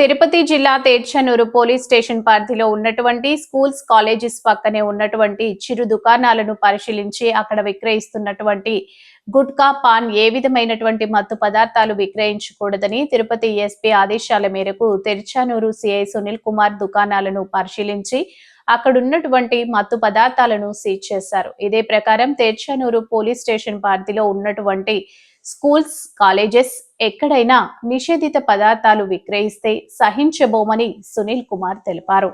తిరుపతి జిల్లా తేర్చనూరు police station పరిధిలో ఉన్నటువంటి స్కూల్స్ కాలేజెస్ పక్కనే ఉన్నటువంటి చిరు దుకాణాలను పరిశీలించి అక్కడ విక్రయిస్తున్నటువంటి గుట్కా పాన్ ఏ విధమైనటువంటి మత్తు పదార్థాలు విక్రయించకూడదని తిరుపతి ఎస్పీ ఆదేశాల మేరకు తెర్చానూరు సిఐ సునీల్ కుమార్ దుకాణాలను పరిశీలించి అక్కడున్నటువంటి మత్తు పదార్థాలను సీజ్ చేశారు. ఇదే ప్రకారం తెర్చానూరు పోలీస్ స్టేషన్ పరిధిలో ఉన్నటువంటి స్కూల్స్ కాలేజెస్ ఎక్కడైనా నిషేధిత పదార్థాలు విక్రయిస్తే సహించబోమని సునీల్ కుమార్ తెలిపారు.